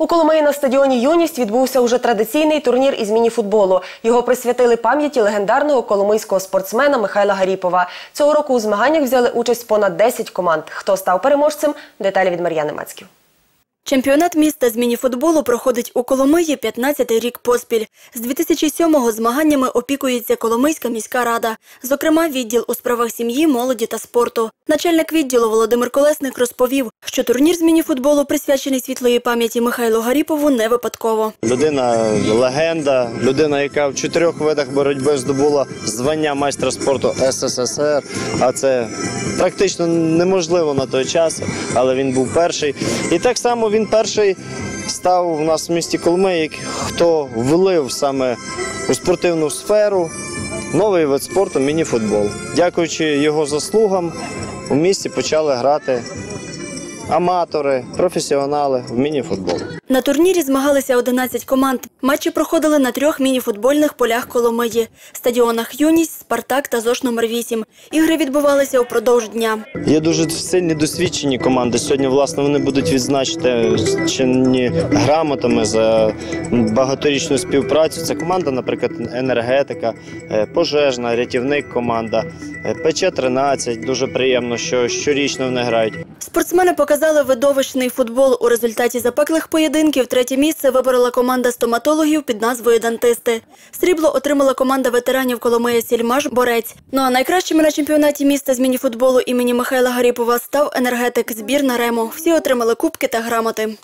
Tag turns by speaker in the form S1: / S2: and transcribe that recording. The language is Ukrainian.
S1: У Коломиї на стадіоні Юність відбувся уже традиційний турнір із мініфутболу. Його присвятили пам'яті легендарного коломийського спортсмена Михайла Гаріпова. Цього року у змаганнях взяли участь понад 10 команд. Хто став переможцем? Деталі від Мар'яни Мацьків.
S2: Чемпіонат міста з мініфутболу проходить у Коломиї 15-й рік поспіль. З 2007-го змаганнями опікується Коломийська міська рада, зокрема відділ у справах сім'ї, молоді та спорту. Начальник відділу Володимир Колесник розповів, що турнір з мініфутболу присвячений світлої пам'яті Михайлу Гаріпову не випадково.
S3: Людина легенда, людина, яка в чотирьох видах боротьби здобула звання майстра спорту СССР. А це практично неможливо на той час, але він був перший. І так само він перший став у нас в місті Коломиї, хто влив саме у спортивну сферу новий вид спорту мініфутбол. Дякуючи його заслугам, у місті почали грати аматори, професіонали в мініфутбол.
S2: На турнірі змагалися 11 команд. Матчі проходили на трьох мініфутбольних полях Коломиї – стадіонах «Юність», «Спартак» та ЗОШ номер 8. Ігри відбувалися упродовж дня.
S3: Є дуже сильні досвідчені команди. Сьогодні, власне, вони будуть відзначені грамотами за багаторічну співпрацю. Це команда, наприклад, енергетика, е, пожежна, рятівник команда, е, ПЧ-13. Дуже приємно, що щорічно вони грають.
S2: Спортсмени показали видовищний футбол. У результаті запеклих поєдинків третє місце виборола команда стоматологів під назвою «Дантисти». Срібло отримала команда ветеранів Коломия Сільмаш «Борець». Ну а найкращими на чемпіонаті міста з мініфутболу імені Михайла Гаріпова став енергетик збірна Ремо. Всі отримали кубки та грамоти.